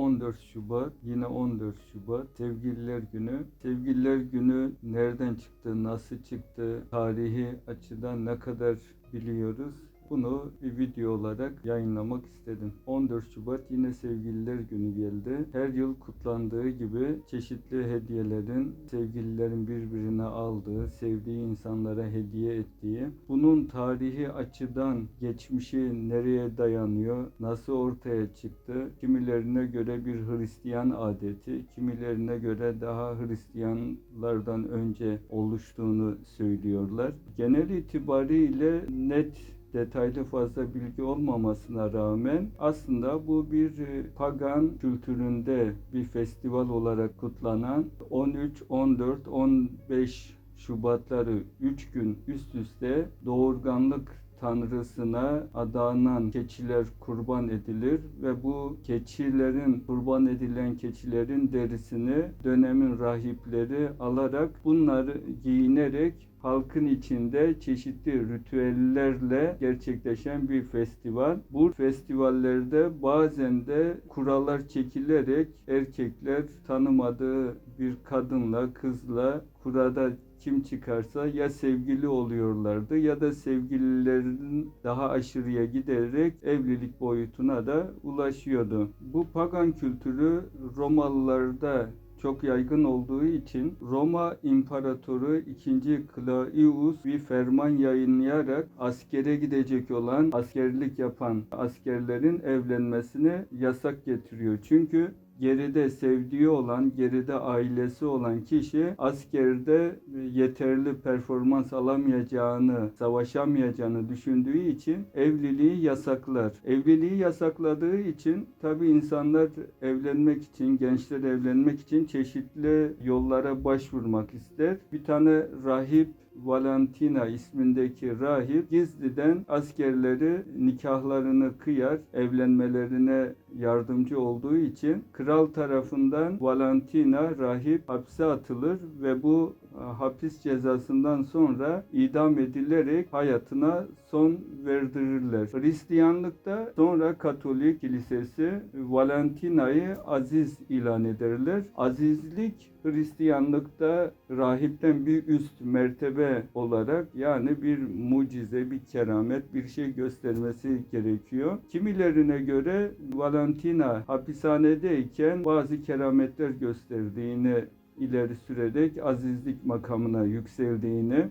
14 Şubat, yine 14 Şubat Sevgililer Günü. Sevgililer Günü nereden çıktı, nasıl çıktı, tarihi açıdan ne kadar biliyoruz? Bunu bir video olarak yayınlamak istedim. 14 Şubat yine Sevgililer Günü geldi. Her yıl kutlandığı gibi çeşitli hediyelerin sevgililerin birbirine aldığı, sevdiği insanlara hediye ettiği, bunun tarihi açıdan geçmişi nereye dayanıyor, nasıl ortaya çıktı, kimilerine göre bir Hristiyan adeti, kimilerine göre daha Hristiyanlardan önce oluştuğunu söylüyorlar. Genel itibariyle net detaylı fazla bilgi olmamasına rağmen aslında bu bir e, pagan kültüründe bir festival olarak kutlanan 13, 14, 15 Şubatları 3 gün üst üste doğurganlık tanrısına adanan keçiler kurban edilir ve bu keçilerin kurban edilen keçilerin derisini dönemin rahipleri alarak bunları giyinerek halkın içinde çeşitli ritüellerle gerçekleşen bir festival. Bu festivallerde bazen de kurallar çekilerek erkekler tanımadığı bir kadınla, kızla kurada kim çıkarsa ya sevgili oluyorlardı ya da sevgililerin daha aşırıya giderek evlilik boyutuna da ulaşıyordu. Bu pagan kültürü Romalılarda çok yaygın olduğu için Roma İmparatoru 2. Claudius bir ferman yayınlayarak askere gidecek olan, askerlik yapan askerlerin evlenmesini yasak getiriyor. Çünkü geride sevdiği olan, geride ailesi olan kişi askerde yeterli performans alamayacağını, savaşamayacağını düşündüğü için evliliği yasaklar. Evliliği yasakladığı için tabi insanlar evlenmek için, gençler evlenmek için çeşitli yollara başvurmak ister. Bir tane rahip Valentina ismindeki rahip gizliden askerleri nikahlarını kıyar, evlenmelerine yardımcı olduğu için kral tarafından Valentina rahip hapse atılır ve bu hapis cezasından sonra idam edilerek hayatına son verdirirler. Hristiyanlıkta sonra Katolik kilisesi Valentina'yı aziz ilan ederler. Azizlik Hristiyanlıkta rahipten bir üst mertebe olarak yani bir mucize, bir keramet, bir şey göstermesi gerekiyor. Kimilerine göre Valentina hapishanedeyken bazı kerametler gösterdiğini ileri sürerek azizlik makamına yükseldiğini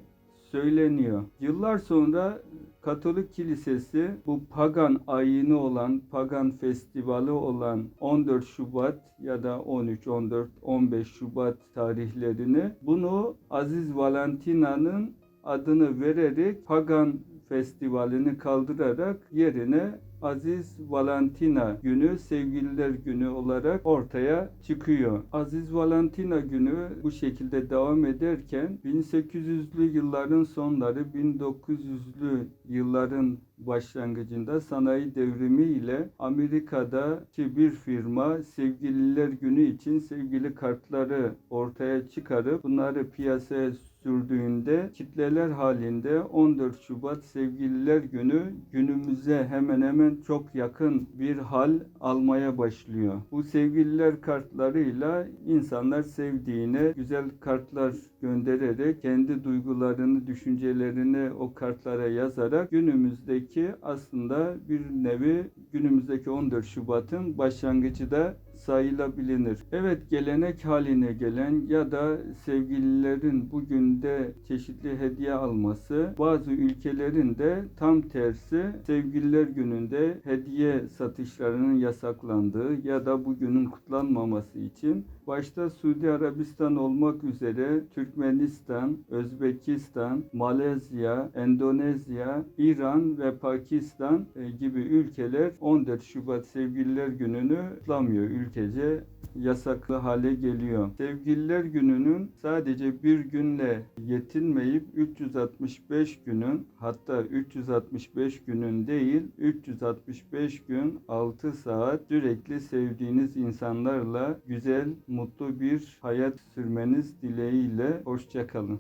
söyleniyor. Yıllar sonra Katolik Kilisesi bu pagan ayini olan, pagan festivali olan 14 Şubat ya da 13, 14, 15 Şubat tarihlerini bunu Aziz Valentina'nın adını vererek pagan festivalini kaldırarak yerine Aziz Valentina günü, sevgililer günü olarak ortaya çıkıyor. Aziz Valentina günü bu şekilde devam ederken 1800'lü yılların sonları 1900'lü yılların başlangıcında sanayi devrimi ile Amerika'daki bir firma sevgililer günü için sevgili kartları ortaya çıkarıp bunları piyasaya sürdüğünde kitleler halinde 14 Şubat Sevgililer Günü günümüze hemen hemen çok yakın bir hal almaya başlıyor. Bu sevgililer kartlarıyla insanlar sevdiğine güzel kartlar göndererek kendi duygularını, düşüncelerini o kartlara yazarak günümüzdeki aslında bir nevi günümüzdeki 14 Şubat'ın başlangıcı da sayılabilir. Evet gelenek haline gelen ya da sevgililerin bugün de çeşitli hediye alması bazı ülkelerin de tam tersi sevgililer gününde hediye satışlarının yasaklandığı ya da bugünün kutlanmaması için başta Suudi Arabistan olmak üzere Türkmenistan, Özbekistan, Malezya, Endonezya, İran ve Pakistan e, gibi ülkeler 14 Şubat Sevgililer Günü'nü kutlamıyor. Ülkece yasaklı hale geliyor. Sevgililer Günü'nün sadece bir günle yetinmeyip 365 günün hatta 365 günün değil 365 gün 6 saat sürekli sevdiğiniz insanlarla güzel, mutlu bir hayat sürmeniz dileğiyle hoşçakalın.